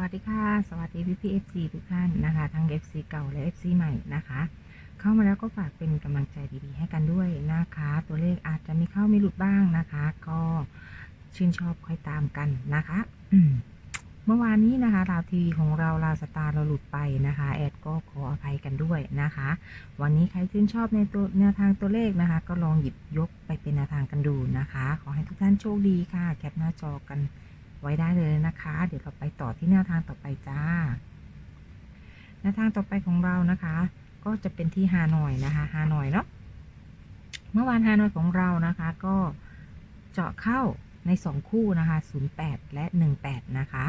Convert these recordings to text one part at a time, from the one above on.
วัสดีค่ะ สวัสดีพี่พี่เอฟซีทุกท่านนะคะ ทั้ง FC เก่าและ FC ใหม่นะคะ เข้ามาแล้วก็ฝากเป็นกำลังใจดีๆ ให้กันด้วยนะคะ ตัวเลขอาจจะมีเข้ามีหลุดบ้างนะคะ ก็ชื่นชอบค่อยตามกันนะคะเมื่อวานนี้นะคะราวทีวีของเราราวสตาร์เราหลุดไปนะคะ แอดก็ขออภัยกันด้วยนะคะ วันนี้ใครชื่นชอบในตัวแนวทางตัวเลขนะคะ ก็ลองหยิบยกไปเป็นแนวทางกันดูนะคะ ขอให้ทุกท่านโชคดีค่ะ แคปหน้าจอกัน ไว้ได้เลยนะคะ เดี๋ยวเราไปต่อที่แนวทางต่อไปจ้าแนวทางต่อไปของเรานะคะ ก็จะเป็นที่ฮานอยนะคะฮานอยเนาะเมื่อวานฮานอยของเรานะคะ ก็เจาะเข้าใน 2 คู่นะคะ 08 และ 18 นะคะ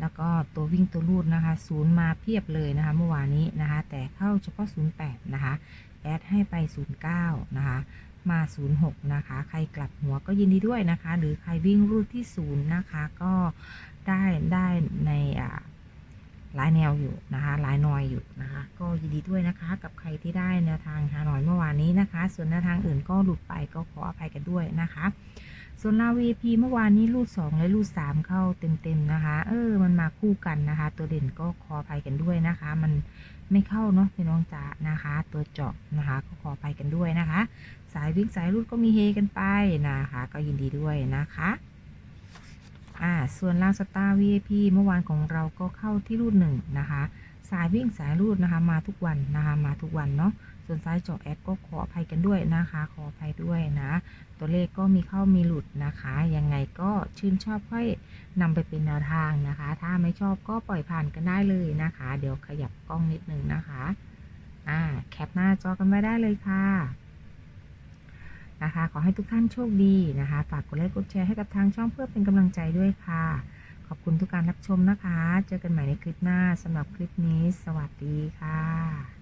แล้วก็ตัววิ่งตัวรูดนะคะศูนย์มาเพียบเลยนะคะ เมื่อวานนี้นะคะ แต่เข้าเฉพาะ 08 นะคะ แอดให้ไป 09 นะคะ มา 06 นะคะ ใครกลับหัวก็ยินดีด้วยนะคะ หรือใครวิ่งรูดที่ 0 นะคะ ก็ได้ได้ในอ่าหลายแนวอยู่นะคะหลายหน่อยอยู่นะคะ ก็ยินดีด้วยนะคะ กับใครที่ได้แนวทางหาหน่อยเมื่อวานนี้นะคะ ส่วนแนวทางอื่นก็หลุดไปก็ขออภัยกันด้วยนะคะ ส่วนลาวีพีเมื่อวานนี้รูดสองและรูดสามเข้าเต็มๆนะคะ เออ มันมาคู่กันนะคะ ตัวเด่นก็ขออภัยกันด้วยนะคะ มันไม่เข้าเนาะพี่น้องจ๋านะคะ ตัวเจาะนะคะ ก็ขออภัยกันด้วยนะคะ สายวิ่งสายรูดก็มีเฮกันไปนะคะ ก็ยินดีด้วยนะคะอ่าส่วนลาวสตาร์ VIP เมื่อวานของเราก็เข้าที่รูดหนึ่งนะคะ สายวิ่งสายรูดนะคะ มาทุกวันนะคะมาทุกวันเนาะส่วนสายเจาะแอดก็ขออภัยกันด้วยนะคะ ขออภัยด้วยนะ ตัวเลขก็มีเข้ามีหลุดนะคะ ยังไงก็ชื่นชอบค่อยนำไปเป็นแนวทางนะคะ ถ้าไม่ชอบก็ปล่อยผ่านกันได้เลยนะคะ เดี๋ยวขยับกล้องนิดนึงนะคะอ่าแคปหน้าจอกันไว้ได้เลยค่ะนะคะ ขอให้ทุกท่านโชคดีนะคะ ฝากกดไลค์กดแชร์ให้กับทางช่องเพื่อเป็นกำลังใจด้วยค่ะ อบคุณทุกการรับชมนะคะ เจอกันใหม่ในคลิปหน้าสำหรับคลิปนี้ สวัสดีค่ะ